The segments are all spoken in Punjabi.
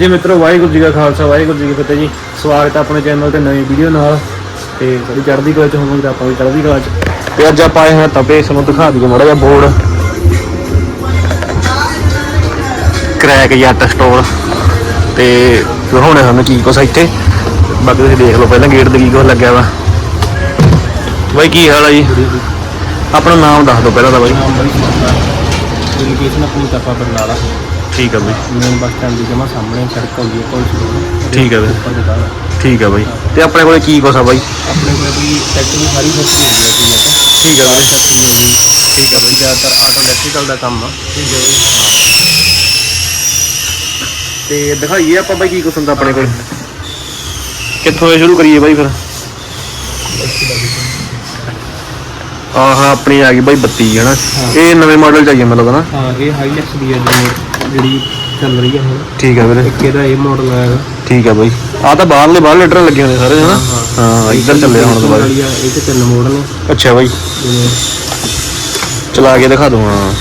ਜੀ ਮਿੱਤਰੋ, ਵਾਹਿਗੁਰੂ ਜੀ ਕਾ ਖਾਲਸਾ, ਵਾਹਿਗੁਰੂ ਜੀ ਕੀ ਫਤਿਹ ਜੀ। ਸਵਾਗਤ ਹੈ ਆਪਣੇ ਚੈਨਲ ਤੇ ਨਵੀਂ ਵੀਡੀਓ ਨਾਲ। ਤੇ ਸਾਡੀ ਚੜ੍ਹਦੀ ਕਲਾ ਚ ਹੋਵਾਂਗੇ ਤਾਂ ਆਪਾਂ ਵੀ ਚੜ੍ਹਦੀ ਕਲਾ ਚ। ਤੇ ਅੱਜ ਆਪਾਂ ਆਏ ਹਾਂ ਤਪੇ ਇਸ ਨੂੰ ਦਿਖਾ ਦਈਏ ਮਾੜਾ ਜਿਹਾ ਬੋਰਡ। ਕ੍ਰੈਕ ਜੱਟ ਸਟੋਰ ਤੇ ਦਿਖਾਉਣੇ ਸਾਨੂੰ ਕੀ ਕੁਛ ਆ ਇੱਥੇ। ਬਾਕੀ ਤੁਸੀਂ ਦੇਖ ਲਓ ਪਹਿਲਾਂ ਗੇਟ ਤੇ ਕੀ ਕੁਛ ਲੱਗਿਆ ਵਾ। ਬਾਈ, ਕੀ ਹਾਲ ਆ ਜੀ? ਆਪਣਾ ਨਾਮ ਦੱਸ ਦਿਓ ਪਹਿਲਾਂ ਤਾਂ ਬਾਈ। ਲੋਕੇਸ਼ਨ ਆਪਣੀ ਤਪਾ ਬਰਨਾਲਾ ਠੀਕ ਆ ਬਾਈ। ਮੇਨ ਬੱਸ ਸਟੈਂਡ ਦੀ ਜਮਾ ਸਾਹਮਣੇ ਸੜਕ ਆਉਂਦੀ ਹੈ ਕੋਲ ਠੀਕ ਹੈ ਵੀਰੇ। ਉੱਪਰ ਦੁਕਾਨ ਹੈ। ਠੀਕ ਆ ਬਾਈ। ਤੇ ਆਪਣੇ ਕੋਲੇ ਕੀ ਕੁਛ ਆ ਬਾਈ? ਆਪਣੇ ਕੋਲ ਵੀ ਟਰੈਕਟਰ ਦੀ ਸਾਰੀ ਹੈਗੀ ਹੈ ਠੀਕ ਹੈ ਠੀਕ ਆ ਬਾਈ। ਜੀ ਠੀਕ ਆ ਬਾਈ। ਜ਼ਿਆਦਾਤਰ ਆਟੋ ਇਲੈਕਟ੍ਰੀਕਲ ਦਾ ਕੰਮ ਆ। ਠੀਕ ਹੈ ਬਾਈ। ਤੇ ਦਿਖਾਈਏ ਆਪਾਂ ਬਾਈ ਕੀ ਕੁਛ ਹੁੰਦਾ ਆਪਣੇ ਕੋਲ। ਕਿੱਥੋਂ ਇਹ ਸ਼ੁਰੂ ਕਰੀਏ ਬਾਈ ਫਿਰ? ਆਹ ਆਪਣੀ ਆ ਗਈ ਬਾਈ 32 ਹੈ ਨਾ ਇਹ ਨਵੇਂ ਮਾਡਲ ਚਾਹੀਏ ਮੈਨੂੰ ਲੱਗਦਾ ਨਾ। ਹਾਂ ਇਹ ਹਾਈਲੈਕਸ ਦੀ ਹੈ ਜਿਹੜੀ- ਜਿਹੜੀ ਚੱਲ ਰਹੀ ਹੈ ਹੁਣ। ਠੀਕ ਹੈ ਵੀਰੇ। ਇੱਕ ਇਹਦਾ ਇਹ ਮਾਡਲ ਆਇਆ ਠੀਕ ਹੈ ਬਾਈ। ਆ ਤਾਂ ਬਾਹਰਲੇ ਬਾਹਰ ਲੀਟਰ ਲੱਗੇ ਹੋਣੇ ਸਾਰੇ ਹਨਾ? ਹਾਂ ਇੱਧਰ ਚੱਲੇ ਹੁਣ ਦੁਬਾਰਾ ਵਾਲੀ ਆ ਇਹ ਤੇ ਤਿੰਨ ਮਾਡਲ ਨੇ। ਅੱਛਾ ਬਾਈ। ਜਿਵੇਂ ਚਲਾ ਕੇ ਦਿਖਾ ਦੂੰ ਹਾਂ।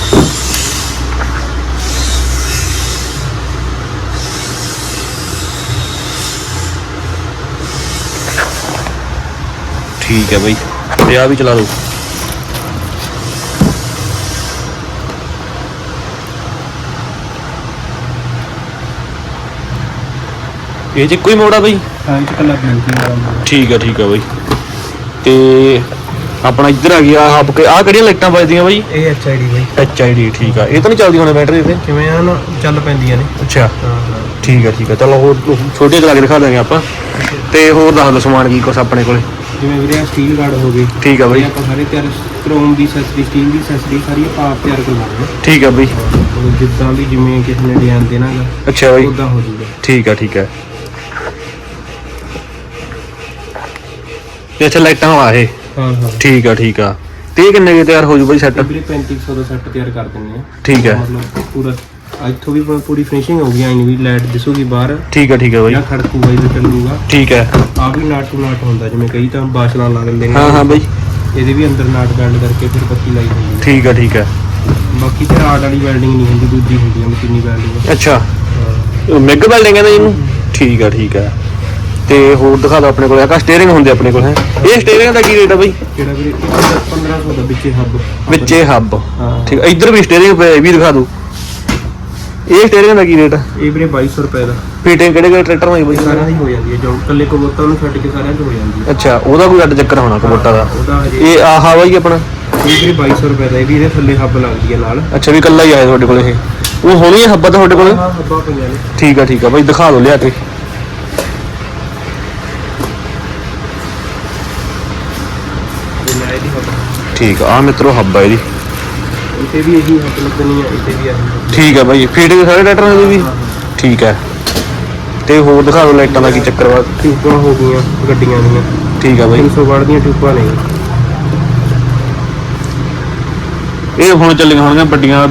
ਠੀਕ ਹੈ ਬਾਈ। ਤੇ ਆ ਵੀ ਚਲਾ ਦੋ ਇਹ ਚ ਕੋਈ ਮੋੜਾ ਬਾਈ? ਹਾਂ ਇਹ ਕੱਲਾ ਬੈਂਕਿੰਗ ਵਾਲਾ। ਠੀਕ ਹੈ ਠੀਕ ਹੈ ਬਾਈ। ਤੇ ਆਪਣਾ ਇੱਧਰ ਆ ਗਿਆ ਹੱਬ ਕੇ ਆ ਕਿਹੜੀਆਂ ਲਾਈਟਾਂ ਵੱਜਦੀਆਂ ਬਾਈ? ਇਹ ਬਾਈ। ਐਚ ਆਈ ਡੀ ਠੀਕ ਆ। ਇਹ ਤਾਂ ਨਹੀਂ ਚੱਲਦੀ ਹੁਣ ਬੈਟਰੀ ਤੇ? ਕਿਵੇਂ ਆ ਨਾ ਚੱਲ ਪੈਂਦੀਆਂ ਨੇ। ਅੱਛਾ। ਹਾਂ ਹਾਂ। ਠੀਕ ਆ ਠੀਕ ਆ। ਚਲੋ ਹੋਰ ਛੋਟੇ ਚਲਾ ਕੇ ਦਿਖਾ ਦਾਂਗੇ ਆਪਾਂ। ਤੇ ਹੋਰ ਦੱਸ ਦਿਓ ਸਮਾਨ ਕੀ ਕੁਛ ਆਪਣੇ ਕੋਲੇ। ਜਿਵੇਂ ਵੀਰੇ ਸਟੀਲ ਗਾਰਡ ਹੋ ਗਏ। ਠੀਕ ਆ ਬਾਈ। ਆਪਾਂ ਸਾਰੇ ਤਿਆਰ ਕ੍ਰੋਮ ਦੀ ਸੈਸਰੀ ਸਟੀਲ ਦੀ ਸੈਸਰੀ ਸਾਰੀ ਆਪਾਂ ਆਪ ਤਿਆਰ ਕਰਵਾਉਂਦੇ ਠੀਕ ਆ ਬਾਈ। ਹਾਂ ਜਿੱਦਾਂ ਵੀ ਜਿਵੇਂ ਕਿਸੇ ਨੇ ਡਿਜ਼ਾਈਨ ਦੇਣਾਗਾ ਅੱਛਾ ਬਾਈ। ਉਦਾਂ ਹੋ ਜੂਗਾ। ਠੀਕ ਆ ਠੀਕ ਆ। ਤੇ ਅੱਛਾ ਲਾਈਟਾਂ ਵਾਲਾ ਇਹ। ਹਾਂ ਹਾਂ। ਠੀਕ ਆ ਠੀਕ ਆ। ਤੇ ਇਹ ਕਿੰਨੇ ਕੁ ਤਿਆਰ ਹੋ ਜੂ ਬਾਈ ਸੈੱਟ ਵੀਰੇ 3500 ਦਾ ਸੈੱਟ ਤਿਆਰ ਕਰ ਦਿੰਦੇ ਆ। ਠੀਕ ਹੈ ਮਤਲਬ ਪੂਰਾ ਇੱਥੋਂ ਵੀ ਪੂਰੀ ਫਿਨਿਸ਼ਿੰਗ ਹੋ ਗਈ ਆਈ ਵੀ ਲਾਈਟ ਦਿਸੂਗੀ ਬਾਹਰ। ਠੀਕ ਆ ਠੀਕ ਆ ਬਾਈ। ਜਾਂ ਖੜਕੂਗਾ ਇਹ ਚੱਲੂਗਾ। ਠੀਕ ਹੈ ਆ ਵੀ ਨਾਟ ਟੂ ਨਾਟ ਹੁੰਦਾ ਜਿਵੇਂ ਕਈ ਤਾਂ ਬਾਸ਼ਲਾਂ ਲਾ ਦਿੰਦੇ ਨੇ। ਹਾਂ ਹਾਂ ਬਾਈ। ਇਹਦੇ ਵੀ ਅੰਦਰ ਨਾਟ ਬੈਂਡ ਕਰਕੇ ਫਿਰ ਬੱਤੀ ਲਾਈ ਹੁੰਦੀ ਹੈ ਠੀਕ ਆ ਠੀਕ ਆ। ਬਾਕੀ ਤੇ ਰਾਡ ਵਾਲੀ ਵੈਲਡਿੰਗ ਨਹੀਂ ਹੁੰਦੀ ਦੂਜੀ ਹੁੰਦੀ ਹੈ ਮਸ਼ੀਨੀ ਵੈਲਡਿੰਗ ਅੱਛਾ। ਹਾਂ। ਮਿਗ ਬਿਲਡਿੰਗ ਕਹਿੰਦੇ ਇਹਨੂੰ? ਠੀਕ ਆ ਠੀਕ ਆ। ਤੇ ਹੋਰ ਦਿਖਾ ਦਿਓ ਆਪਣੇ ਕੋਲ। ਆਕਾ ਸਟੀਅਰਿੰਗ ਹੁੰਦੇ ਆਪਣੇ ਕੋਲ ਹੈ। ਇਹ ਸਟੀਅਰਿੰਗ ਦਾ ਕੀ ਰੇਟ ਆ ਬਾਈ? ਕਿਹੜਾ ਵੀਰੇ? 1500 ਦਾ ਵਿੱਚੇ ਹੱਬ ਵਿੱਚ ਹੱਬ ਹਾਂ। ਠੀਕ ਆ ਇੱਧਰ ਵੀ ਸਟੀਅਰਿੰਗ ਪਿਆ ਇਹ ਵੀ ਦਿਖਾ ਦਿਓ ਇਹ ਸਟੀਅਰਿੰਗ ਦਾ ਕੀ ਰੇਟ ਆ? ਇਹ ਵੀਰੇ 2200 ਰੁਪਏ ਦਾ। ਫੀਟਿੰਗ ਕਿਹੜੇ ਕਿਹੜੇ ਟਰੈਕਟਰ ਨਾਲ ਬਾਈ? ਸਾਰਿਆਂ ਦੀ ਹੋ ਜਾਂਦੀ ਹੈ ਜੋ ਕੱਲੇ ਕਬੂਤਰ ਨੂੰ ਛੱਡ ਕੇ ਸਾਰਿਆਂ ਦੀ ਹੋ ਜਾਂਦੀ ਹੈ ਅੱਛਾ ਉਹਦਾ ਕੋਈ ਅੱਡ ਚੱਕਰ ਹੋਣਾ ਕਬੋਟਾ ਦਾ। ਉਹਦਾ ਹਜੇ ਇਹ ਆਹਾ ਬਾਈ ਆਪਣਾ। ਇਹ ਵੀਰੇ 2200 ਰੁਪਏ ਦਾ ਇਹ ਵੀ ਇਹਦੇ ਥੱਲੇ ਹੱਬ ਲੱਗਦੀ ਹੈ ਨਾਲ। ਅੱਛਾ ਵੀ ਕੱਲਾ ਹੀ ਆਇਆ ਤੁਹਾਡੇ ਕੋਲ ਇਹ। ਉਹ ਹੋਣੀ ਹੈ ਹੱਬਾ ਤੁਹਾਡੇ ਕੋਲ? ਹਾਂ ਹੱਬਾਂ ਪਈਆਂ ਨੇ। ਠੀਕ ਆ ਠੀਕ ਆ ਬਾਈ ਦਿਖਾ ਦਿਓ ਲਿਆ ਕੇ ਤੇ ਮੈਂ ਇਹਦੀ ਹੱਬ ਠੀਕ ਆ ਆ ਮਿੱਤਰੋ ਹੱਬਾ ਇਹਦੀ। ਇੱਥੇ ਵੀ ਇਹੀ ਹੱਬ ਲੱਗਣੀ ਹੈ ਇੱਥੇ ਵੀ ਆਹੀ ਠੀਕ ਆ ਬਾਈ ਫੀਟਿੰਗ ਸਾਰੇ ਟਰੈਕਟਰਾਂ ਦੀ ਵੀ? ਠੀਕ ਹੈ ਤੇ ਹੋਰ ਦਿਖਾ ਦਿਓ ਲਾਈਟਾਂ ਦਾ ਕੀ ਚੱਕਰ ਵਾ। ਟਿਊਬਾਂ ਹੋ ਗਈਆਂ ਗੱਡੀਆਂ ਦੀਆਂ। ਠੀਕ ਆ ਬਾਈ। 300 ਵਾਟ ਦੀਆਂ ਟਿਊਬਾਂ ਨੇ। ਇਹ ਹੁਣ ਚੱਲੀਆਂ ਹੋਣਗੀਆਂ ਵੱਡੀਆਂ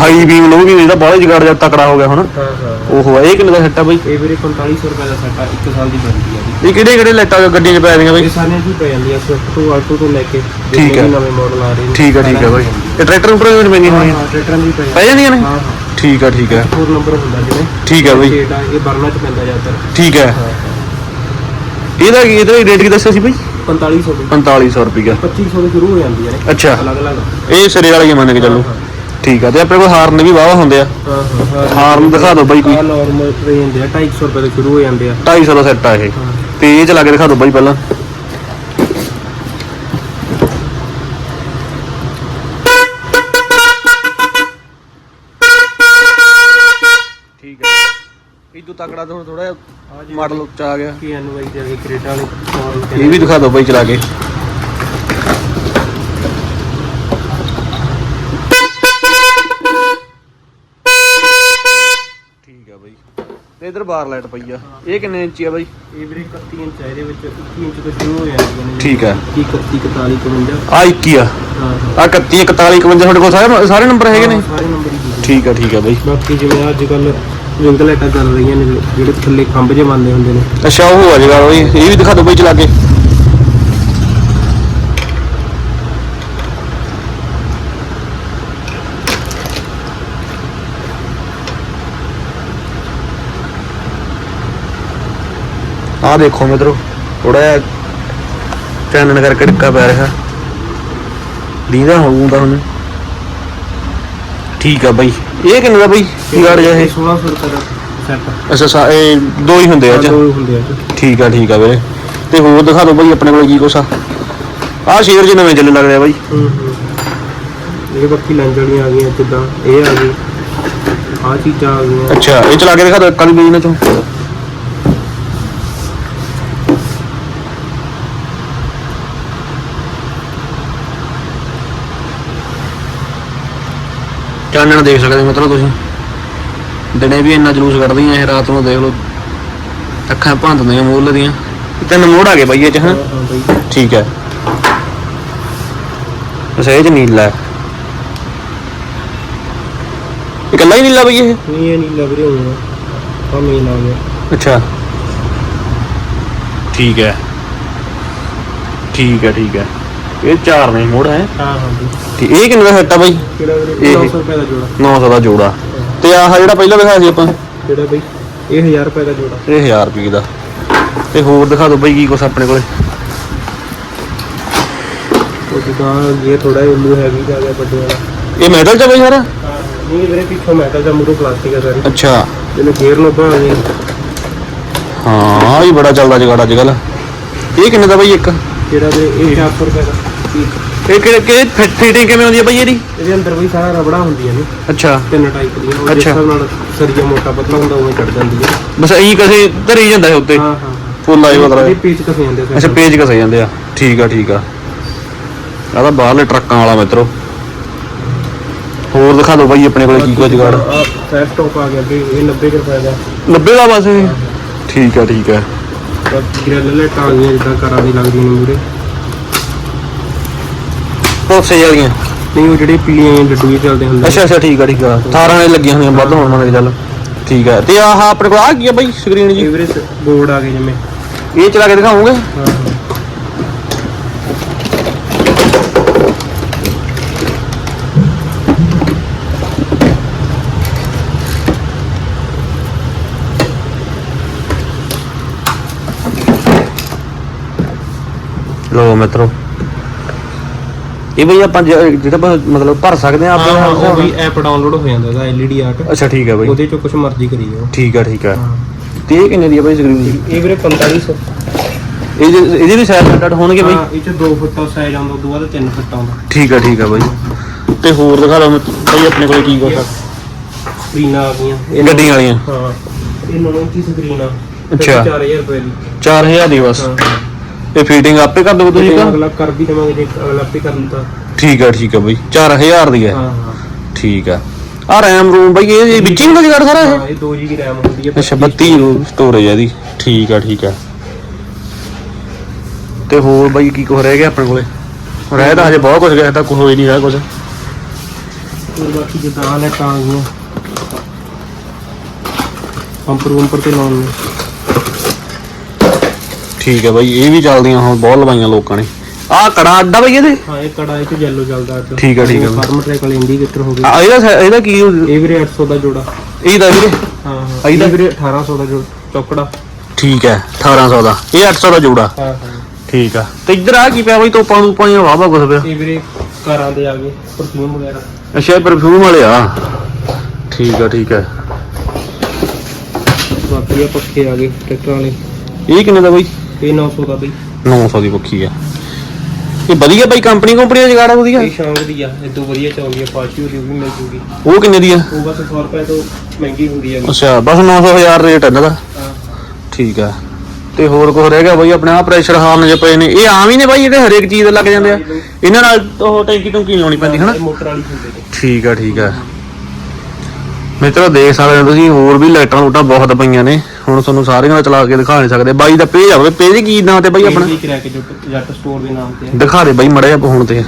ਹਾਈ ਬੀਮ ਲੋਗੀ ਇਹਦਾ ਬਾਹਲਾ ਜਗਾੜ ਜਾਂ ਤਕੜਾ ਹੋ ਗਿਆ ਹੁਣ। ਹਾਂ ਹਾਂ। ਓਹੋ ਇਹ ਕਿੰਨੇ ਦਾ ਸੈੱਟ ਆ ਬਾਈ? ਇਹ ਵੀਰੇ 4500 ਰੁਪਏ ਦਾ ਸੈੱਟ ਆ ਇੱਕ ਸਾਲ ਦੀ ਵਾਰੰਟੀ ਆ। ਇਹ ਕਿਹੜੇ ਕਿਹੜੇ ਲਾਈਟਾਂ ਗੱਡੀਆਂ 'ਚ ਪੈ ਰਹੀਆਂ ਬਾਈ? ਇਹ ਸਾਰੀਆਂ ਹੀ ਪੈ ਜਾਂਦੀਆਂ ਸਵਿਫਟ ਤੋਂ ਆਟੋ ਤੋਂ ਲੈ ਕੇ ਠੀਕ ਜਿੰਨੇ ਹੈ। ਵੀ ਨਵੇਂ ਮਾਡਲ ਆ ਰਹੇ ਨੇ ਠੀਕ ਆ ਠੀਕ ਆ ਬਾਈ। ਇਹ ਟਰੈਕਟਰ ਉੱਪਰ ਵੀ ਪੈਂਦੀਆਂ ਹਾਂ ਹੋਣੀਆਂ? ਹਾਂ ਟਰੈਕਟਰਾਂ ਦੀ ਪੈ ਪੈ ਜਾਂਦੀਆਂ ਨੇ? ਹਾਂ ਹਾਂ। ਠੀਕ ਆ ਠੀਕ ਆ ਹੋਰ ਨੰਬਰ ਹੁੰਦਾ ਜਿਵੇਂ ਠੀਕ ਆ ਬਾਈ। ਆ ਇਹ ਬਰਨਾ ਚ ਪੈਂਦਾ ਜ਼ਿਆਦਾਤਰ। ਠੀਕ ਹੈ। ਹਾਂ ਇਹਦਾ ਕੀ ਇਹਦਾ ਰੇਟ ਕੀ ਦੱਸਿਆ ਸੀ ਬਾਈ? 4500 ਤੋਂ 4500 ਰੁਪਈਆ। 2500 ਤੋਂ ਸ਼ੁਰੂ ਹੋ ਜਾਂਦੀਆਂ ਨੇ। ਅੱਛਾ। ਅਲੱਗ ਅਲੱਗ ਇਹ ਸਿਰੇ ਵਾਲੇ ਮੰਨ ਕੇ ਚੱਲੋ। ਠੀਕ ਆ ਤੇ ਆਪਣੇ ਕੋਲ ਹਾਰਨ ਵੀ ਵਾਵਾ ਹੁੰਦੇ ਆ। ਹਾਂ ਹਾਂ ਹਾਰਨ ਦਿਖਾ ਦਿਓ ਬਾਈ ਕੋਈ। ਆ ਨਾਰਮਲ ਰੇਂਜ ਆ 250 ਰੁਪਏ ਤੋਂ ਸ਼ੁਰੂ ਹੋ ਜਾਂਦੇ ਆ। 250 ਦਾ ਸੈੱਟ ਆ ਇਹ। ਹਾਂ ਤੇ ਇਹ ਚਲਾ ਕੇ ਦਿਖਾ ਦਿਓ ਬਾਈ ਪਹਿਲਾਂ। ਠੀਕ ਹੈ। ਇਹ ਤੋਂ ਤਕੜਾ ਤੋਂ ਥੋੜਾ ਮਾਡਲ ਉੱਚਾ ਆ ਗਿਆ। ਕੀ ਐਨਵਾਈ ਦੇ ਕ੍ਰੇਟਾ ਵਾਲੇ? ਇਹ ਵੀ ਦਿਖਾ ਦਿਓ ਬਾਈ ਚਲਾ ਕੇ ਠੀਕ ਆ ਬਾਈ ਤੇ ਇਧਰ ਬਾਰ ਲਾਈਟ ਪਈ ਆ। ਇਹ ਕਿੰਨੇ ਇੰਚੀ ਆ ਬਾਈ? ਇਹ ਵੀਰੇ 31 ਇੰਚ ਆ ਇਹਦੇ ਵਿੱਚ 21 ਇੰਚ ਤੋਂ ਸ਼ੁਰੂ ਹੋ ਠੀਕ ਹੈ 31 41 41 ਆ 21 ਆ। ਹਾਂ ਆ 31 41 51 ਤੁਹਾਡੇ ਕੋਲ ਸਾਰੇ ਸਾਰੇ ਨੰਬਰ ਹੈਗੇ ਨੇ? ਸਾਰੇ ਨੰਬਰ ਠੀਕ ਆ ਠੀਕ ਆ ਬਾਈ। ਬਾਕੀ ਜਿਵੇਂ ਅੱਜ ਕੱਲ ਰਿੰਗ ਲਾਈਟਾਂ ਚੱਲ ਰਹੀਆਂ ਨੇ ਜਿਹੜੇ ਥੱਲੇ ਖੰਭ ਜੇ ਬੰਦੇ ਹੁੰਦੇ ਨੇ। ਅੱਛਾ ਉਹ ਆ ਜਗਾ ਬਾਈ ਇਹ ਵੀ ਦਿਖਾ ਦਿਓ ਬਾਈ ਚਲਾ ਕੇ। ਆਹ ਦੇਖੋ ਮਿੱਤਰੋ ਥੋੜਾ ਜਿਹਾ ਚਾਨਣ ਕਰਕੇ ਟਿੱਕਾ ਪੈ ਰਿਹਾ। ਦੀਦਾ ਹੋਊਗਾ ਹੁਣ। ਠੀਕ ਆ ਬਾਈ। ਇਹ ਕਿੰਨੇ ਦਾ ਬਾਈ? ਕੀ ਗਾੜ ਜਾ ਇਹ? 1600 ਰੁਪਏ ਦਾ ਸੈੱਟ ਅੱਛਾ ਸਾ- ਇਹ ਦੋ ਹੀ ਹੁੰਦੇ ਆ ਚ ਹੁੰਦੇ ਆ ਠੀਕ ਆ ਠੀਕ ਆ ਵੀਰੇ। ਤੇ ਹੋਰ ਦਿਖਾ ਦਿਓ ਬਾਈ ਆਪਣੇ ਕੋਲ ਕੀ ਕੁਛ ਆ। ਆਹ ਸ਼ੇਰ ਜੀ ਨਵੇਂ ਚੱਲਣ ਲੱਗ ਰਿਹਾ ਬਾਈ। ਹੂੰ ਹੂੰ। ਇਹ ਬੱਕੀ ਲੰਜ ਵਾਲੀਆਂ ਆ ਗਈਆਂ ਜਿੱਦਾਂ ਇਹ ਆ ਗਈ। ਆ ਚੀਜ਼ਾਂ ਆ ਗਈਆਂ। ਅੱਛਾ ਇਹ ਚਲਾ ਕੇ ਦਿਖਾ ਦਿਓ ਕਦੀ ਬਈ ਇਹਨਾਂ ਚੋਂ। ਚਾਨਣ ਦੇਖ ਸਕਦੇ ਮਤਲਬ ਤੁਸੀਂ। ਦਿਨੇ ਵੀ ਇੰਨਾ ਜਲੂਸ ਕੱਢਦੀਆਂ ਇਹ ਰਾਤ ਨੂੰ ਦੇਖ ਲਓ। ਅੱਖਾਂ ਭੰਦਦੀਆਂ ਮੂਲ ਦੀਆਂ। ਤਿੰਨ ਮੋੜ ਆ ਗਏ ਬਾਈ ਇਹ ਚ ਹਾਂ ਠੀਕ ਹੈ। ਅੱਛਾ ਇਹ ਚ ਨੀਲਾ ਹੈ। ਇਹ ਇਕੱਲਾ ਹੀ ਨੀਲਾ ਬਈ ਇਹ? ਨਹੀਂ ਇਹ ਲੱਗ ਰਿਹਾ ਹੁਣ। ਆ ਮੇਨ ਆ ਗਿਆ। ਅੱਛਾ। ਠੀਕ ਹੈ। ਠੀਕ ਹੈ ਠੀਕ ਹੈ। ਇਹ ਚਾਰ ਨੇ ਮੋੜ ਹੈ। ਹਾਂ ਹਾਂ ਠੀਕ ਇਹ ਕਿੰਨੇ ਦਾ ਸੈੱਟ ਆ ਬਾਈ? ਕਿਹੜਾ ਵੀਰੇ? ਇਹ- 900 ਰੁਪਏ ਦਾ ਜੋੜਾ। 900 ਦਾ ਜੋੜਾ। ਤੇ ਆਹ ਜਿਹੜਾ ਪਹਿਲਾਂ ਦਿਖਾਇਆ ਸੀ ਆਪਾਂ? ਕਿਹੜਾ ਬਈ? ਇਹ 1000 ਰੁਪਏ ਦਾ ਜੋੜਾ। ਇਹ 1000 ਰੁਪਏ ਦਾ। ਤੇ ਹੋਰ ਦਿਖਾ ਦਿਓ ਬਾਈ ਕੀ ਕੁਛ ਆਪਣੇ ਕੋਲੇ। ਉਹ ਜਿੱਦਾਂ ਇਹ ਥੋੜਾ ਉੱਲੂ ਹੈਵੀ ਦਾ ਗਿਆ ਵੱਡੇ ਵਾਲਾ। ਇਹ ਮੈਟਲ ਚ ਆ ਬਾਈ ਸਾਰਾ? ਹਾਂ ਨਹੀਂ ਵੀਰੇ ਪਿੱਛੋਂ ਮੈਟਲ ਦਾ ਮੂਰੋ ਪਲਾਸਟਿਕ ਆ ਸਾਰੀ। ਅੱਛਾ। ਇਹਨੇ ਗੇਅਰ ਆ ਗਈਆਂ ਹਾਂ ਇਹ ਬੜਾ ਚੱਲਦਾ ਜਗਾੜ ਅੱਜ ਕੱਲ ਇਹ ਕਿੰਨੇ ਦਾ ਬਾਈ ਇੱਕ? ਵੀਰੇ? ਇਹ 400 ਰੁਪਏ ਦਾ ਇਹ ਕਿਹੜੇ ਕਿ ਫਿਟਿੰਗ ਕਿਵੇਂ ਹੁੰਦੀ ਹੈ ਬਾਈ ਇਹਦੀ? ਇਹਦੇ ਅੰਦਰ ਵੀ ਸਾਰਾ ਰਬੜਾ ਹੁੰਦੀਆਂ ਨੇ ਅੱਛਾ। ਤਿੰਨ ਟਾਈਪ ਦੀਆਂ। ਉਹ ਜਿਸ ਅੱਛਾ। ਹਿਸਾਬ ਨਾਲ ਸਰੀਆ ਮੋਟਾ ਪਤਲਾ ਹੁੰਦਾ ਉਵੇਂ ਚੜ ਜਾਂਦੀ ਹੈ ਬਸ ਇਹੀ ਕਸੇ ਧਰੀ ਜਾਂਦਾ ਹੈ ਉੱਤੇ? ਹਾਂ ਹਾਂ ਫੁੱਲ ਆਈ ਇਹ ਮਤਲਬ ਪੀਚ ਕਸੇ ਜਾਂਦੇ ਆ ਅੱਛਾ ਪੇਜ ਕਸੇ ਜਾਂਦੇ ਆ। ਠੀਕ ਆ ਠੀਕ ਆ। ਆਹ ਤਾਂ ਬਾਹਰਲੇ ਟਰੱਕਾਂ ਵਾਲਾ ਮਿੱਤਰੋ। ਹੋਰ ਦਿਖਾ ਦਿਓ ਬਾਈ ਆਪਣੇ ਕੋਲੇ ਕੀ ਕੁਝ ਜਗਾੜ। ਆ ਫੈਸ ਟੌਪ ਆ ਗਿਆ ਵੀ ਇਹ 90 ਕੁ ਰੁਪਏ ਦਾ। 90 ਦਾ ਬਸ ਇਹ। ਠੀਕ ਆ ਠੀਕ ਆ। ਗ੍ਰਿਲ ਲੈਟ ਆ ਗਈਆਂ ਜਿੱਦਾਂ ਘਰਾਂ ਦੀ ਲੱਗਦੀਆਂ ਨੇ ਮੂਰੇ ਪੋਸੇ ਵਾਲੀਆਂ? ਨਹੀਂ ਉਹ ਜਿਹੜੇ ਪੀਲੀਆਂ ਜਿਹੀਆਂ ਡੱਡੂ ਜਿਹੇ ਚੱਲਦੇ ਹੁੰਦੇ ਅੱਛਾ ਅੱਛਾ ਠੀਕ ਆ ਠੀਕ ਆ। 18 ਵਾਲੇ ਲੱਗੀਆਂ ਹੋਣੀਆਂ ਵੱਧ ਹੋਣ ਕੇ ਚੱਲ ਠੀਕ ਆ। ਤੇ ਆਹ ਆਪਣੇ ਕੋਲ ਆ ਕੀ ਆ ਬਾਈ ਸਕਰੀਨ ਜੀ? ਐਵਰੇਜ ਬੋਰਡ ਆ ਗਏ ਜਿਵੇਂ। ਇਹ ਚਲਾ ਕੇ ਦਿਖਾਓਗੇ? ਹਾਂ। ਲੋ ਮਿੱਤਰੋ। ਇਹ ਬਈ ਆਪਾਂ ਜ- ਜਿਹੜਾ ਆਪਾਂ ਮਤਲਬ ਭਰ ਸਕਦੇ ਆ ਹਾਂ, ਹਾਂ, ਉਹ ਵੀ ਐਪ ਡਾਊਨਲੋਡ ਹੋ ਜਾਂਦਾ ਦਾ ਐਲਈਡੀ ਆਰਟ ਅੱਛਾ ਠੀਕ ਆ ਬਾਈ। ਉਹਦੇ ਚੋਂ ਕੁਝ ਮਰਜ਼ੀ ਕਰੀ ਜਾਓ। ਠੀਕ ਆ ਠੀਕ ਆ। ਹਾਂ। ਤੇ ਇਹ ਕਿੰਨੇ ਦੀ ਆ ਬਾਈ ਸਕਰੀਨ ਦੀ? ਇਹ ਵੀਰੇ 4500 ਇਹਦੇ ਇਹਦੇ ਵੀ ਸਾਈਜ਼ ਸੈਟ ਹੋਣਗੇ ਬਾਈ? ਹਾਂ ਇਹ ਚ 2 ਫੁੱਟ ਦਾ ਸਾਈਜ਼ ਆਉਂਦਾ ਉਦੋਂ ਬਾਅਦ 3 ਫੁੱਟ ਆਉਂਦਾ। ਠੀਕ ਆ ਠੀਕ ਆ ਬਾਈ। ਤੇ ਹੋਰ ਦਿਖਾ ਲਓ ਬਾਈ ਆਪਣੇ ਕੋਲੇ ਕੀ ਕੁਛ ਆ। ਸਕਰੀਨਾਂ ਆ ਗਈਆਂ। ਇਹ ਗੱਡੀਆਂ ਵਾਲੀਆਂ। ਹਾਂ ਇਹ 9 ਇੰਚੀ ਸਕਰੀਨ ਆ। ਅੱਛਾ। 4000 ਰੁਪਏ ਦੀ। 4000 ਦੀ ਬਸ। ਹਾਂ। ਇਹ ਫੀਟਿੰਗ ਆਪੇ ਕਰ ਦੋਗੇ ਤੁਸੀਂ ਕਾ ਅਗਲਾ ਕਰ ਵੀ ਦੇਵਾਂਗੇ ਜੇ ਅਗਲਾ ਆਪੇ ਕਰ ਲੂਤਾ ਠੀਕ ਆ ਠੀਕ ਆ ਬਾਈ। 4000 ਦੀ ਹੈ ਹਾਂ ਹਾਂ। ਠੀਕ ਆ। ਆ ਰੈਮ ਰੂਮ ਬਾਈ ਇਹ ਵਿੱਚ ਹੀ ਹੁੰਦਾ ਜਗੜ ਸਾਰਾ ਇਹ? ਹਾਂ ਇਹ 2 GB RAM ਹੁੰਦੀ ਹੈ ਅੱਛਾ 32 ਸਟੋਰੇਜ ਹੈ ਇਹਦੀ। ਠੀਕ ਆ ਠੀਕ ਆ। ਤੇ ਹੋਰ ਬਾਈ ਕੀ ਕੁਝ ਰਹਿ ਗਿਆ ਆਪਣੇ ਕੋਲੇ? ਰਹਿ ਤਾਂ ਹਜੇ ਬਹੁਤ ਕੁਝ ਗਿਆ ਤਾਂ ਕੁਝ ਹੋਈ ਨਹੀਂ ਰਿਹਾ ਕੁਝ ਹੋਰ ਬਾਕੀ ਜਿੱਦਾਂ ਲੈ ਤਾਂ ਗਈਆਂ। ਪੰਪਰ ਪੰਪਰ ਤੇ ਲਾਉਣ ਨੂੰ। ਠੀਕ ਹੈ ਬਾਈ ਇਹ ਵੀ ਚੱਲਦੀਆਂ ਹੁਣ ਬਹੁਤ ਲਵਾਈਆਂ ਲੋਕਾਂ ਨੇ। ਆਹ ਕੜਾ ਅੱਡਾ ਬਾਈ ਇਹਦੇ? ਹਾਂ ਇਹ ਕੜਾ ਇਹ ਚ ਯੈਲੋ ਚੱਲਦਾ ਅੱਜ ਠੀਕ ਆ, ਠੀਕ ਆ। ਫਾਰਮ ਟਰੈਕ ਵਾਲੇ ਇੰਡੀਕੇਟਰ ਹੋ ਗਏ ਇਹਦਾ ਸੈ- ਇਹਦਾ ਕੀ ਇਹ ਵੀਰੇ 800 ਦਾ ਜੋੜਾ। ਇਹਦਾ ਵੀਰੇ? ਹਾਂ ਹਾਂ। ਇਹਦਾ? ਇਹ ਵੀਰੇ 1800 ਦਾ ਜੋੜਾ ਚੌਕੜਾ। ਠੀਕ ਹੈ 1800 ਦਾ। ਇਹ 800 ਦਾ ਜੋੜਾ। ਹਾਂ ਹਾਂ। ਠੀਕ ਆ। ਤੇ ਇੱਧਰ ਆ ਕੀ ਪਿਆ ਬਾਈ ਤੋਪਾਂ ਨੂੰ ਪਾਈਆਂ ਵਾਵਾ ਕੁਝ ਪਿਆ। ਇਹ ਵੀਰੇ ਕਾਰਾਂ ਦੇ ਆ ਗਏ ਪਰਫਿਊਮ ਵਗੈਰਾ। ਅੱਛਾ ਪਰਫਿਊਮ ਵਾਲੇ ਆ। ਠੀਕ ਆ ਠੀਕ ਆ। ਬਾਕੀ ਆ ਪੱਖੇ ਆ ਗਏ ਟਰੈਕਟਰ ਵਾਲੇ। ਇਹ ਕਿੰਨੇ ਦਾ ਬਾਈ? ਇਹ 900 ਦਾ ਬਈ। 900 ਦੀ ਪੱਖੀ ਆ। ਇਹ ਵਧੀਆ ਬਾਈ ਕੰਪਨੀ ਕੰਪਨੀ ਦਾ ਜਗਾੜਾ ਵਧੀਆ? ਇਹ ਸ਼ੌਂਕ ਦੀ ਆ ਇਹ ਤੋਂ ਵਧੀਆ ਚੱਲਦੀ ਆ ਪਾਸ਼ੀ ਦੀ ਵੀ ਮਿਲ ਜੂਗੀ। ਉਹ ਕਿੰਨੇ ਦੀ ਆ? ਉਹ ਬਸ 100 ਰੁਪਏ ਤੋਂ ਮਹਿੰਗੀ ਹੁੰਦੀ ਆ। ਅੱਛਾ ਬਸ 9000 ਰੇਟ ਇਹਨਾਂ ਦਾ? ਹਾਂ। ਠੀਕ ਆ। ਤੇ ਹੋਰ ਕੁਝ ਰਹਿ ਗਿਆ ਬਾਈ ਆਪਣੇ ਆ ਪ੍ਰੈਸ਼ਰ ਹਾਰਨ ਜੇ ਪਏ ਨੇ। ਇਹ ਆਮ ਹੀ ਨੇ ਬਾਈ ਜਿਹੜੇ ਹਰੇਕ ਚੀਜ਼ ਲੱਗ ਜਾਂਦੇ ਆ। ਇਹਨਾਂ ਨਾਲ ਉਹ ਟੈਂਕੀ ਟੁੰਕੀ ਲਾਉਣੀ ਪੈਂਦੀ ਹਨਾ? ਮੋਟਰ ਵਾਲੀ ਹੁੰਦੇ ਠੀਕ ਆ ਠੀਕ ਆ। ਮਿੱਤਰੋ ਦੇਖ ਸਕਦੇ ਹੋ ਤੁਸੀਂ ਹੋਰ ਵੀ ਲਾਈਟਾਂ ਲੂਟਾਂ ਬਹੁਤ ਪਈਆਂ ਨੇ। ਹੁਣ ਤੁਹਾਨੂੰ ਸਾਰੀਆਂ ਦਾ ਚਲਾ ਕੇ ਦਿਖਾ ਨਹੀਂ ਸਕਦੇ। ਬਾਈ ਦਾ ਪੇਜ ਆਵੇ ਪੇਜ ਕੀ ਨਾਂ ਤੇ ਬਾਈ ਆਪਣਾ? ਇਹ ਕਰਿਆ ਕਿ ਜੱਟ ਜੱਟ ਸਟੋਰ ਦੇ ਨਾਮ ਤੇ। ਆ। ਦਿਖਾ ਦੇ ਬਾਈ ਮੜਿਆ ਹੁਣ ਤੇ।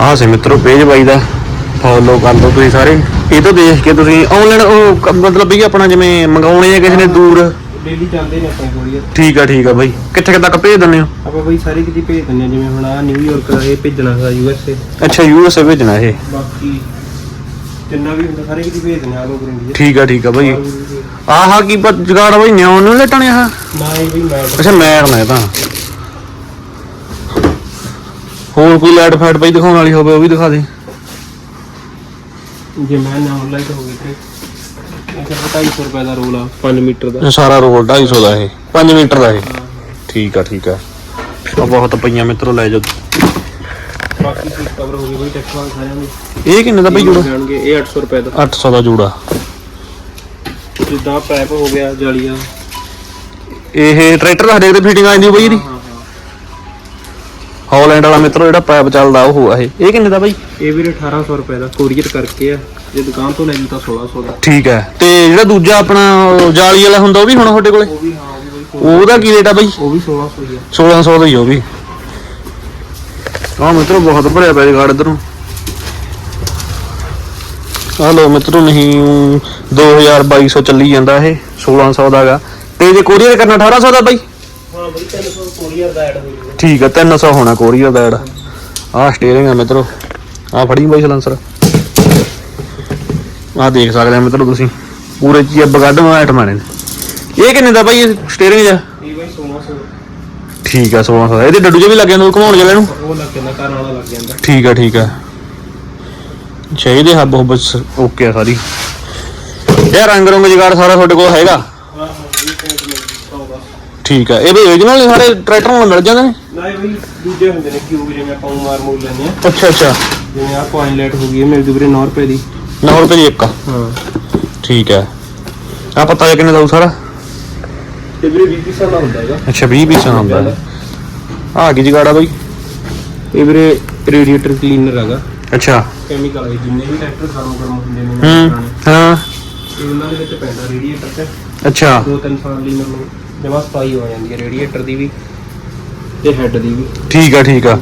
ਆਹ ਸੇ ਮਿੱਤਰੋ ਪੇਜ ਬਾਈ ਦਾ। ਫੋਲੋ ਕਰ ਲਓ ਤੁਸੀਂ ਸਾਰੇ। ਇਹ ਤੋਂ ਦੇਖ ਕੇ ਤੁਸੀਂ ਆਨਲਾਈਨ ਉਹ ਮਤਲਬ ਵੀ ਆਪਣਾ ਜਿਵੇਂ ਮੰਗਾਉਣੇ ਆ ਕਿਸੇ ਨੇ ਦੂਰ। ਡੇਲੀ ਜਾਂਦੇ ਨੇ ਆਪਣੇ ਕੋਰੀਅਰ ਠੀਕ ਆ ਠੀਕ ਆ ਬਾਈ। ਕਿੱਥੇ ਤੱਕ ਭੇਜ ਦਿੰਦੇ ਹੋ? ਆਪਾਂ ਬਈ ਸਾਰੇ ਕਿਤੇ ਭੇਜ ਦਿੰਦੇ ਹਾਂ ਜਿਵੇਂ ਹੁਣ ਆ ਨਿਊਯਾਰਕ ਦਾ ਇਹ ਭੇਜਣਾ ਹੈ ਯੂ ਐਸ ਏ ਅੱਛਾ ਯੂਐਸਏ ਭੇਜਣਾ ਇਹ। ਬਾਕੀ ਜਿੰਨਾ ਵੀ ਹੁੰਦਾ ਸਾਰੇ ਕਿਤੇ ਭੇਜ ਦਿੰਦੇ ਆ ਓਵਰ ਇੰਡੀਆ ਠੀਕ ਆ ਠੀਕ ਆ ਬਾਈ। ਆਹ ਕੀ ਪਰ ਜਗਾੜ ਬਾਈ ਨਿਉ ਨੂੰ ਲਟਣੇ ਆ ਨਾ ਇਹ ਵੀ ਮੈਂ ਅੱਛਾ ਮੈਂ ਕਰਨਾ ਇਹ ਤਾਂ। ਹੋਰ ਕੋਈ ਲਾਈਟ ਫਾਈਟ ਬਾਈ ਦਿਖਾਉਣ ਵਾਲੀ ਹੋਵੇ ਉਹ ਵੀ ਦਿਖਾ ਦੇ। ਜੇ ਮੈਂ ਨਾ ਆਨਲਾਈਨ ਹੋ ਗਈ ਤੇ ਇਹ ਤਾਂ 250 ਰੁਪਏ ਦਾ ਰੋਲ ਆ 5 ਮੀਟਰ ਦਾ। ਇਹ ਸਾਰਾ ਰੋਲ 250 ਦਾ ਇਹ। 5 ਮੀਟਰ ਦਾ ਇਹ। ਠੀਕ ਆ ਠੀਕ ਆ। ਆ ਬਹੁਤ ਪਈਆਂ ਮਿੱਤਰੋ ਲੈ ਜਾਓ। ਬਾਕੀ ਸੀਟ ਕਵਰ ਹੋ ਗਈ ਬਈ ਟੈਕਸ ਵਾਲੇ ਸਾਰਿਆਂ ਦੇ। ਇਹ ਕਿੰਨੇ ਦਾ ਬਾਈ ਜੋੜਾ? ਜਾਣਗੇ ਇਹ 800 ਰੁਪਏ ਦਾ। 800 ਦਾ ਜੋੜਾ। ਜਿੱਦਾਂ ਪੈਪ ਹੋ ਗਿਆ ਜਾਲੀਆਂ। ਇਹ ਟਰੈਕਟਰ ਦਾ ਹਰੇਕ ਦੇ ਫਿਟਿੰਗ ਆ ਜਾਂਦੀ ਬਾਈ ਇਹਦੀ। ਹਾਲੈਂਡ ਵਾਲਾ ਮਿੱਤਰੋ ਜਿਹੜਾ ਪਾਈਪ ਚੱਲਦਾ ਉਹ ਆ ਇਹ। ਇਹ ਕਿੰਨੇ ਦਾ ਬਾਈ? ਇਹ ਵੀਰੇ 1800 ਰੁਪਏ ਦਾ ਕੋਰੀਅਰ ਕਰਕੇ ਆ। ਜੇ ਦੁਕਾਨ ਤੋਂ ਲੈ ਜੂ ਤਾਂ 1600 ਦਾ। ਠੀਕ ਹੈ। ਤੇ ਜਿਹੜਾ ਦੂਜਾ ਆਪਣਾ ਉਹ ਜਾਲੀ ਵਾਲਾ ਹੁੰਦਾ ਉਹ ਵੀ ਹੁਣ ਤੁਹਾਡੇ ਕੋਲੇ? ਉਹ ਵੀ ਹਾਂ ਉਹ ਵੀ ਬਈ ਉਹਦਾ ਕੀ ਰੇਟ ਆ ਬਾਈ? ਉਹ ਵੀ 1600 ਹੀ ਆ। 1600 ਦਾ ਹੀ ਉਹ ਵੀ। ਆਹ ਮਿੱਤਰੋ ਬਹੁਤ ਭਰਿਆ ਪਿਆ ਜਗਾੜ ਇੱਧਰ। ਨੂੰ ਆਹ ਲੋ ਮਿੱਤਰੋ ਨਹੀਂ 2200 ਚੱਲੀ ਜਾਂਦਾ ਇਹ 1600 ਦਾ ਹੈਗਾ ਤੇ ਜੇ ਕੋਰੀਅਰ ਕਰਨਾ 1800 ਦਾ ਬਾਈ? ਹਾਂ ਬਈ 300 ਕੋਰੀਅਰ ਦਾ ਐਡ ਹੋ ਜੂਗਾ ਠੀਕ ਹੈ 300 ਹੋਣਾ ਕੋਰੀਅਰ ਦਾ ਐਡ ਆਹ ਸਟੀਅਰਿੰਗ ਆ ਮਿੱਤਰੋ। ਆਹ ਫੜੀ ਬਾਈ ਸਲੈਂਸਰ ਆਹ ਦੇਖ ਸਕਦੇ ਆ ਮਿੱਤਰੋ ਤੁਸੀਂ। ਪੂਰੇ ਚੀਬ ਗੱਡ ਆਈਟਮਾਂ ਨੇ ਇਹ ਕਿੰਨੇ ਦਾ ਬਾਈ ਸਟੀਅਰਿੰਗ ਦਾ? ਇਹ ਬਈ 1600 ਠੀਕ ਆ 1600 ਦਾ ਇਹਦੇ ਡੱਡੂ ਜੇ ਵੀ ਲੱਗ ਜਾਂਦਾ ਘਮਾਉਣ ਜਿਹੜੇ ਨੂੰ ਉਹ ਲੱਗ ਜਾਂਦਾ ਘਰ ਵਾਲਾ ਲੱਗ ਜਾਂਦਾ। ਠੀਕ ਆ ਠੀਕ ਆ। ਚਾਹੀਦੇ ਹੱਬ ਹੁੱਬ ਸ- ਓਕੇ ਆ ਸਾਰੀ। ਇਹ ਰੰਗ ਰੰਗ ਜਗਾੜ ਸਾਰਾ ਤੁਹਾਡੇ ਕੋਲ ਹੈਗਾ ਹਾਂ ਹਾਂ ਇਹ ਪੇਂਟ ਮਿਲ ਜੂਗਾ ਠੀਕ ਆ ਇਹ ਵੀ origignal ਨੇ ਸਾਰੇ ਟਰੈਕਟਰ ਨਾਲ ਮਿਲ ਜਾਂਦੇ ਨੇ? ਨਾ ਇਹ ਬਈ ਦੂਜੇ ਹੁੰਦੇ ਨੇ ਕਿਊਬ ਜਿਵੇਂ ਆਪਾਂ ਮਾਰ ਮੂਲ ਲੈਂਦੇ ਆ। ਅੱਛਾ ਅੱਛਾ। ਜਿਵੇਂ ਆ ਕੋਇਨ ਲਾਈਟ ਹੋ ਗਈ ਇਹ ਮਿਲ ਜੂ ਵੀਰੇ 9 ਰੁਪਏ ਦੀ। 9 ਰੁਪਏ ਦੀ ਇੱਕ ਆ? ਹਾਂ। ਠੀਕ ਹੈ ਆ ਪਤਾ ਜਿਹਾ ਕਿੰਨੇ ਦਾ ਹੋਊ ਸਾਰਾ? ਤੇ ਵੀਰੇ 20 ਪੀਸਾਂ ਦਾ ਹੁੰਦਾ ਹੈਗਾ। ਅੱਛਾ 20 ਪੀਸਾਂ ਦਾ ਹੁੰਦਾ ਹੈ। ਆ ਕੀ ਜਗਾੜਾ ਬਾਈ? ਇਹ ਵੀਰੇ ਰੇਡੀਏਟਰ ਕਲੀਨਰ ਹੈਗਾ। ਅੱਛਾ। ਕੈਮੀਕਲ ਹੈ ਜਿੰਨੇ ਵੀ ਟਰੈਕਟਰ ਗਰਮ ਗਰਮ ਹੁੰਦੇ ਨੇ ਹੂੰ। ਪੁਰਾਣੇ, ਹਾਂ ਇਹ ਉਹਨਾਂ ਦੇ ਵਿੱਚ ਪੈਂਦਾ ਰੇਡੀਏਟਰ ਤੇ। ਅੱਛਾ। ਦੋ ਤਿੰਨ ਸਾਲ ਲਈ ਮੈਨੂੰ ਜਮਾ ਸਫ਼ਾਈ ਹੋ ਜਾਂਦੀ ਹੈ ਰੇਡੀਏਟਰ ਦੀ ਵੀ ਤੇ ਹੈੱਡ ਦੀ ਵੀ। ਠੀਕ ਆ ਠੀਕ ਆ।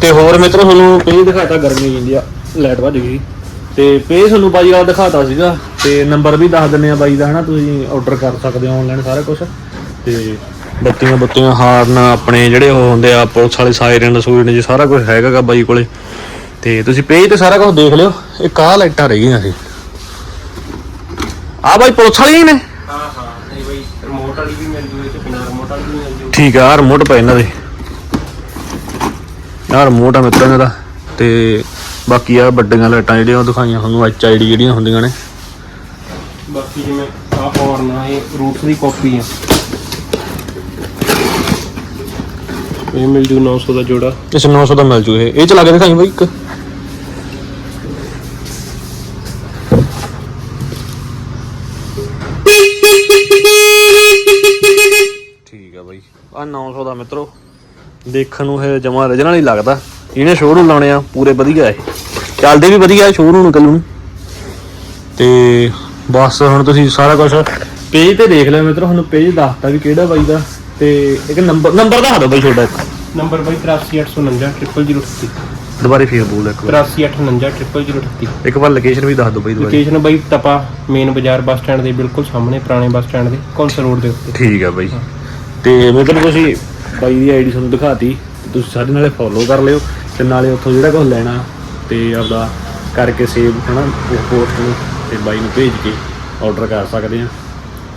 ਤੇ ਹੋਰ ਮਿੱਤਰੋ ਤੁਹਾਨੂੰ ਪੇਜ ਦਿਖਾਤਾ ਗਰਮੀ ਜਿੰਦੀ ਆ ਲਾਈਟ ਵੱਜ ਗਈ। ਤੇ ਪੇਜ ਤੁਹਾਨੂੰ ਬਾਈ ਵਾਲਾ ਦਿਖਾਤਾ ਸੀਗਾ ਤੇ ਨੰਬਰ ਵੀ ਦੱਸ ਦਿੰਨੇ ਆ ਬਾਈ ਦਾ ਹਨਾ? ਤੁਸੀਂ ਆਰਡਰ ਕਰ ਸਕਦੇ ਹੋ ਆਨਲਾਈਨ ਸਾਰਾ ਕੁਝ ਤੇ ਬੱਤੀਆਂ ਬੱਤੀਆਂ ਹਾਰਨ ਆਪਣੇ ਜਿਹੜੇ ਉਹ ਹੁੰਦੇ ਆ ਪੁਲਿਸ ਵਾਲੇ ਸਾਇਰਨ ਸੂਰਨ ਜੀ ਸਾਰਾ ਕੁਝ ਹੈਗਾਗਾ ਬਾਈ ਕੋਲੇ। ਤੇ ਤੁਸੀਂ ਪੇਜ ਤੇ ਸਾਰਾ ਕੁਝ ਦੇਖ ਲਿਓ। ਇਹ ਕਾਹ ਲਾਈਟਾਂ ਰਹਿ ਗਈਆਂ ਸੀ। ਆ ਬਾਈ ਪੁਲਿਸ ਵਾਲੀਆਂ ਹੀ ਨੇ। ਹਾਂ ਹਾਂ ਇਹ ਬਈ ਰਿਮੋਟ ਵਾਲੀ ਵੀ ਮਿਲ ਜੂ ਇਹ ਤੇ ਬਿਨਾਂ ਰਿਮੋਟ ਵਾਲੀ ਵੀ ਮਿਲ ਜੂ। ਠੀਕ ਆ ਰਿਮੋਟ ਪਏ ਇਹਨਾਂ ਦੇ। ਆਹ ਰਿਮੋਟ ਆ ਮਿੱਤਰ ਇਹਨਾਂ ਦਾ। ਤੇ ਬਾਕੀ ਆ ਵੱਡੀਆਂ ਲਾਈਟਾਂ ਜਿਹੜੀਆਂ ਉਹ ਦਿਖਾਈਆਂ ਤੁਹਾਨੂੰ ਐਚ ਆਈ ਡੀ ਜਿਹੜੀਆਂ ਹੁੰਦੀਆਂ ਨੇ। ਬਾਕੀ ਜਿਵੇਂ ਆ ਹੌਰਨ ਆ ਇਹ ਰੂਟਸ ਦੀ ਕਾਪੀ ਆ। ਇਹ ਮਿਲ ਜੂ 900 ਦਾ ਜੋੜਾ। ਇਸ 900 ਦਾ ਮਿਲ ਜੂ ਇਹ। ਇਹ ਚਲਾ ਕੇ ਦਿਖਾਈ ਬਾਈ ਇੱਕ। ਆ 900 ਦਾ ਮਿੱਤਰੋ। ਦੇਖਣ ਨੂੰ ਇਹ ਜਮਾ origignal ਹੀ ਲੱਗਦਾ। ਇਹਨੇ ਸ਼ੋਰੂਮ ਲਾਉਣੇ ਆ ਪੂਰੇ ਵਧੀਆ ਇਹ। ਚੱਲਦੇ ਵੀ ਵਧੀਆ ਸ਼ੋਰੂਮ ਨੂੰ ਕੱਲੂ ਨੂੰ। ਤੇ ਬਸ ਹੁਣ ਤੁਸੀਂ ਸਾਰਾ ਕੁਝ ਪੇਜ ਤੇ ਦੇਖ ਲਿਓ ਮਿੱਤਰੋ ਤੁਹਾਨੂੰ ਪੇਜ ਦੱਸਤਾ ਵੀ ਕਿਹੜਾ ਬਾਈ ਦਾ। ਤੇ ਇੱਕ ਨੰਬਰ ਨੰਬਰ ਦੱਸ ਦਿਓ ਬਾਈ ਇੱਕ। ਨੰਬਰ ਬਾਈ 83849 00038 ਦੁਬਾਰੇ ਫੇਰ ਬੋਲ ਇੱਕ ਵਾਰ। 83849 00038 ਇੱਕ ਵਾਰ ਲੋਕੇਸ਼ਨ ਵੀ ਦੱਸ ਦਿਓ ਬਾਈ ਦੁਬਾਰੇ। ਲੋਕੇਸ਼ਨ ਬਾਈ ਤਪਾ ਮੇਨ ਬਾਜ਼ਾਰ ਬੱਸ ਸਟੈਂਡ ਦੇ ਬਿਲਕੁਲ ਸਾਹਮਣੇ ਪੁਰਾਣੇ ਬੱਸ ਸਟੈਂਡ ਦੇ ਕੌਂਸਲ ਰੋਡ ਦੇ ਉੱਤੇ। ਠੀਕ ਆ ਬਾਈ। ਤੇ ਮਤਲਬ ਤੁਸੀਂ ਬਾਈ ਦੀ ਆਈਡੀ ਤੁਹਾਨੂੰ ਦਿਖਾਤੀ, ਤੇ ਤੁਸੀਂ ਸਾਡੇ ਨਾਲੇ ਫੋਲੋ ਕਰ ਲਿਓ, ਤੇ ਨਾਲੇ ਉੱਥੋਂ ਜਿਹੜਾ ਕੁਝ ਲੈਣਾ ਤੇ ਆਪਦਾ ਕਰਕੇ ਸੇਵ ਹਨਾ ਉਸ ਪੋਸਟ ਨੂੰ ਤੇ ਬਾਈ ਨੂੰ ਭੇਜ ਕੇ ਆਰਡਰ ਕਰ ਸਕਦੇ ਆ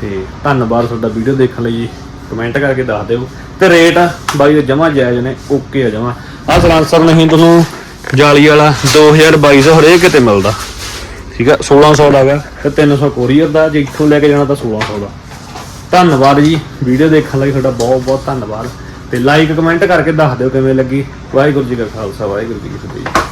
ਤੇ ਧੰਨਵਾਦ ਤੁਹਾਡਾ ਵੀਡੀਓ ਦੇਖਣ ਲਈ ਜੀ। ਕਮੈਂਟ ਕਰਕੇ ਦੱਸ ਦਿਓ। ਤੇ ਰੇਟ ਬਾਈ ਦੇ ਜਮਾ ਜਾਇਜ਼ ਨੇ ਓਕੇ ਆ ਜਮਾ ਆਹ ਸਲਾਂਸਰ ਨਹੀਂ ਤੁਹਾਨੂੰ ਜਾਲੀ ਵਾਲਾ 2200 ਹਰੇਕ ਕਿਤੇ ਮਿਲਦਾ। ਠੀਕ ਆ 1600 ਦਾ ਹੈਗਾ। ਤੇ 300 ਕੋਰੀਅਰ ਦਾ, ਜੇ ਇੱਥੋਂ ਲੈ ਕੇ ਜਾਣਾ ਤਾਂ 1600 ਦਾ। ਧੰਨਵਾਦ ਜੀ। ਵੀਡੀਓ ਦੇਖਣ ਲਈ ਤੁਹਾਡਾ ਬਹੁਤ ਬਹੁਤ ਧੰਨਵਾਦ। ਤੇ ਲਾਈਕ ਕਮੈਂਟ ਕਰਕੇ ਦੱਸ ਦਿਓ ਕਿਵੇਂ ਲੱਗੀ। ਵਾਹਿਗੁਰੂ ਜੀ ਕਾ ਖਾਲਸਾ, ਵਾਹਿਗੁਰੂ ਜੀ ਕੀ ਫਤਿਹ